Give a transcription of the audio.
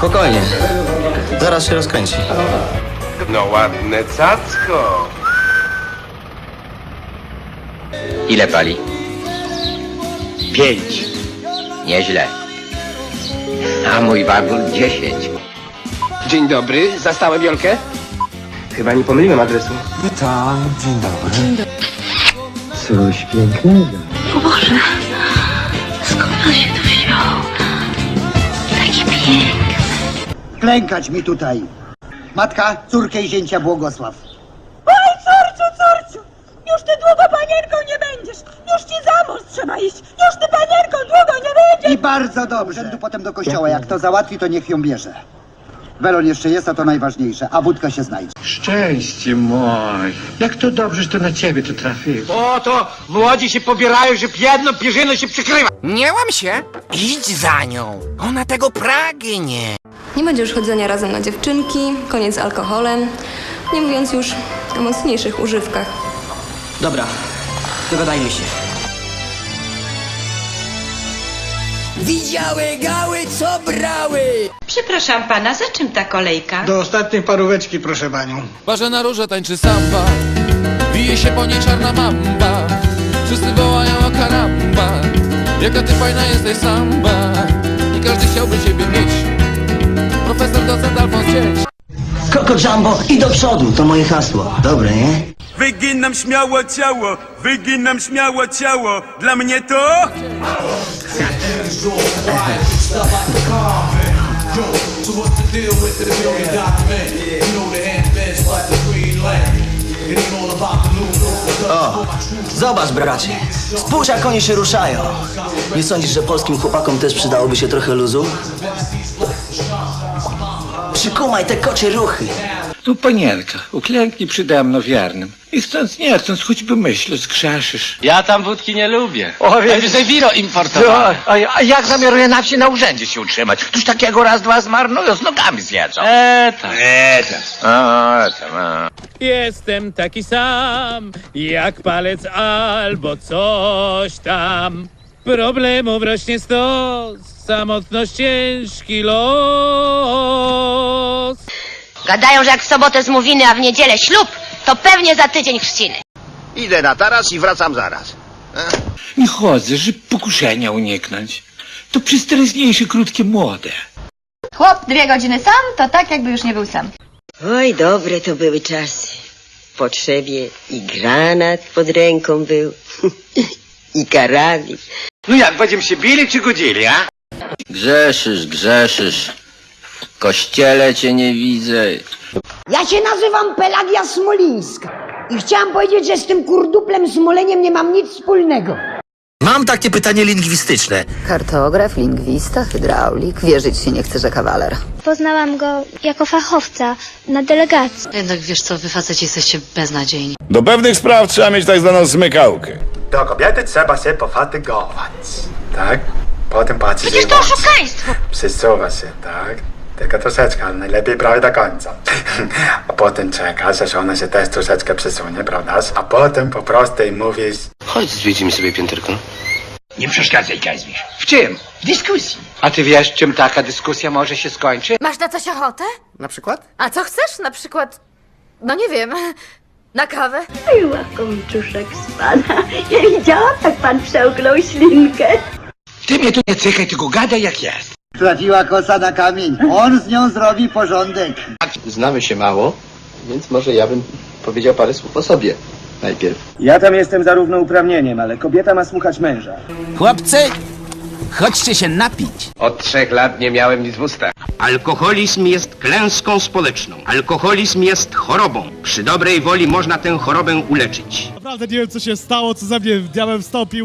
Spokojnie. Zaraz się rozkręci. No ładne cacko. Ile pali? Pięć. Nieźle. A mój wagór dziesięć. Dzień dobry, zastałem Jolkę? Chyba nie pomyliłem adresu. Skąd on się tu wziął? Taki piękny. Klękać mi tutaj. Matka, córkę i zięcia błogosław. Oj, córciu, córciu! Już ty długo panienką nie będziesz! Już ci za mąż trzeba iść! Już ty panienką długo nie będziesz! I bardzo dobrze. Będę potem do kościoła. Jak to załatwi, to niech ją bierze. Welon jeszcze jest, a to najważniejsze. A wódka się znajdzie. Szczęście moje, jak to dobrze, że to na ciebie to trafiło. O, to młodzi się pobierają, że jedną pierzyną się przykrywa. Nie łam się! Idź za nią! Ona tego pragnie! Nie będzie już chodzenia razem na dziewczynki, koniec z alkoholem, nie mówiąc już o mocniejszych używkach. Dobra, dogadajmy się. Widziały gały, co brały! Przepraszam pana, za czym ta kolejka? Do ostatniej paróweczki, proszę panią. Parze na róże tańczy samba Wije się po niej czarna mamba Wszyscy wołają o karamba Jaka ty fajna jesteś samba I każdy chciałby ciebie mieć Profesor, docent, Alfons Cieć Koko Jumbo i do przodu, to moje hasło. Dobre, nie? Wyginam śmiało ciało, wyginam śmiało ciało. Dla mnie to... O, zobacz bracie. Spójrz jak oni się ruszają. Nie sądzisz, że polskim chłopakom też przydałoby się trochę luzu? Przykumaj te kocie ruchy. Tu panienka, uklęknij przede mną wiernym. I chcąc nie chcąc, choćby myślę, zgrzeszysz. Ja tam wódki nie lubię. O, więc... Że wino importowane. A, a jak zamieruje na wsi na urzędzie się utrzymać? Tuż takiego raz, dwa zmarnują, z nogami zjedzą. Eee, tak. A, tam, a. Jestem taki sam Jak palec albo coś tam Problemów rośnie stos Samotność ciężki los Gadają, że jak w sobotę zmówiny, a w niedzielę ślub, to pewnie za tydzień chrzciny. Idę na taras i wracam zaraz. Nie chodzę, żeby pokuszenia uniknąć. To przystępniejsze, krótkie, młode. Chłop dwie godziny sam, to tak jakby już nie był sam. Oj, dobre to były czasy. W potrzebie i granat pod ręką był, i karabin. No jak, będziemy się bili czy godzili, a? Grzeszysz, grzeszysz. W kościele cię nie widzę. Ja się nazywam Pelagia Smolińska. I chciałam powiedzieć, że z tym kurduplem Smoleniem nie mam nic wspólnego. Mam takie pytanie lingwistyczne. Kartograf, lingwista, hydraulik. Wierzyć się nie chce, że kawaler. Poznałam go jako fachowca na delegacji. Jednak wiesz co, wy faceci jesteście beznadziejni. Do pewnych spraw trzeba mieć tak zwaną zmykałkę. Do kobiety trzeba się pofatygować, tak? Potem patrzeć Przecież to oszukaństwo! Przesuwa się, tak? Tylko troszeczkę, ale najlepiej prawie do końca. A potem czekasz, aż ona się też troszeczkę przesunie, prawdaż? A potem po prostu jej mówisz... Chodź, zwiedzimy sobie pięterko. Nie przeszkadzaj, Kazimierz. W czym? W dyskusji. A ty wiesz, czym taka dyskusja może się skończyć? Masz na coś ochotę? Na przykład? A co chcesz? Na przykład, no nie wiem, na kawę? Oj, łakomczuszek z pana. Ja widziałam, jak pan przełknął ślinkę. Ty mnie tu nie cykaj, tylko gadaj jak jest. Trafiła kosa na kamień. On z nią zrobi porządek. Znamy się mało, więc może ja bym powiedział parę słów o sobie najpierw. Ja tam jestem zarówno uprawnieniem, ale kobieta ma słuchać męża. Chłopcy, chodźcie się napić. Od trzech lat nie miałem nic w ustach. Alkoholizm jest klęską społeczną. Alkoholizm jest chorobą. Przy dobrej woli można tę chorobę uleczyć. Naprawdę nie wiem co się stało, co ze mnie diabeł wstąpił